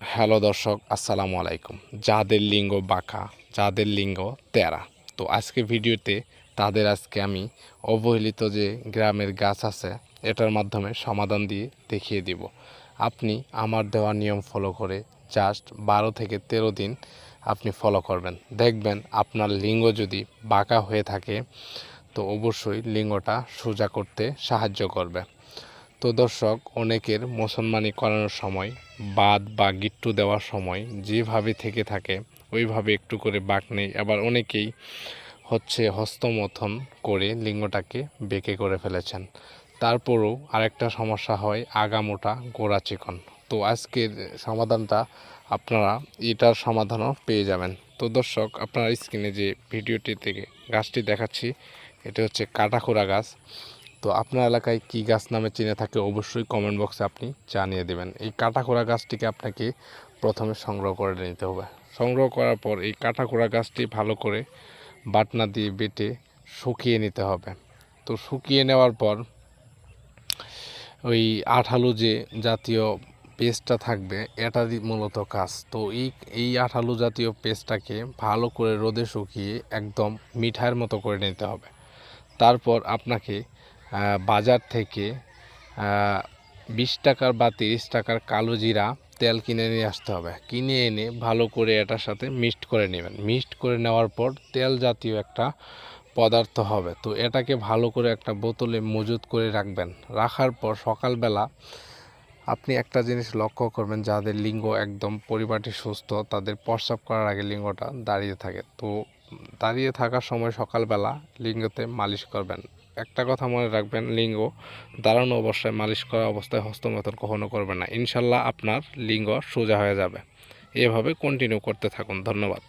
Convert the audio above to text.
Hello দর্শক, আসসালামু আলাইকুম। যাদের লিঙ্গ বাঁকা, যাদের লিঙ্গ তেরা। তো আজকে ভিডিওতে তাদের আজকে আমি অবহেলিত যে গ্রামের গাছ আছে, এটার মাধ্যমে সমাধান দিয়ে দেখিয়ে দিব। আপনি আমার দেওয়া নিয়ম ফলো করে জাস্ট বারো থেকে তেরো দিন আপনি ফলো করবেন। দেখবেন আপনার লিঙ্গ যদি বাঁকা হয়ে থাকে, তো অবশ্যই লিঙ্গটা সোজা করতে সাহায্য করবে। তো দর্শক, অনেকের মুসলমানি করানোর সময়, বাদ বা গিট্টু দেওয়ার সময় যেভাবে থেকে থাকে, ওইভাবে একটু করে বাঁক নেই। আবার অনেকেই হচ্ছে হস্তমথন করে লিঙ্গটাকে বেঁকে করে ফেলেছেন। তারপরেও আরেকটা সমস্যা হয়, আগামোটা গোড়া চিকন। তো আজকের সমাধানটা আপনারা এটার সমাধানও পেয়ে যাবেন। তো দর্শক, আপনারা স্ক্রিনে যে ভিডিওটি থেকে গাছটি দেখাচ্ছি, এটা হচ্ছে কাটাখোড়া গাছ। তো আপনার এলাকায় কী গাছ নামে চিনে থাকে অবশ্যই কমেন্ট বক্সে আপনি জানিয়ে দেবেন। এই কাটাখোড়া গাছটিকে আপনাকে প্রথমে সংগ্রহ করে নিতে হবে। সংগ্রহ করার পর এই কাটাখোড়া গাছটি ভালো করে বাটনা দিয়ে বেটে শুকিয়ে নিতে হবে। তো শুকিয়ে নেওয়ার পর ওই আঠালো যে জাতীয় পেস্টটা থাকবে, এটা মূলত কাজ। তো এই এই আঠালো জাতীয় পেস্টটাকে ভালো করে রোদে শুকিয়ে একদম মিঠাইয়ের মতো করে নিতে হবে। তারপর আপনাকে বাজার থেকে বিশ টাকার বা তিরিশ টাকার কালো জিরা তেল কিনে নিয়ে আসতে হবে। কিনে এনে ভালো করে এটার সাথে মিক্সড করে নেবেন। মিক্সড করে নেওয়ার পর তেল জাতীয় একটা পদার্থ হবে। তো এটাকে ভালো করে একটা বোতলে মজুত করে রাখবেন। রাখার পর সকালবেলা আপনি একটা জিনিস লক্ষ্য করবেন, যাদের লিঙ্গ একদম পরিপাটি, সুস্থ, তাদের প্রস্রাব করার আগে লিঙ্গটা দাঁড়িয়ে থাকে। তো দাঁড়িয়ে থাকার সময় সকালবেলা লিঙ্গতে মালিশ করবেন। একটা কথা মনে রাখবেন, লিঙ্গ দাঁড়ানো অবস্থায় মালিশ করা অবস্থায় হস্তমতন কখনো করবেন না। ইনশাল্লাহ আপনার লিঙ্গ সোজা হয়ে যাবে। এভাবে কন্টিনিউ করতে থাকুন। ধন্যবাদ।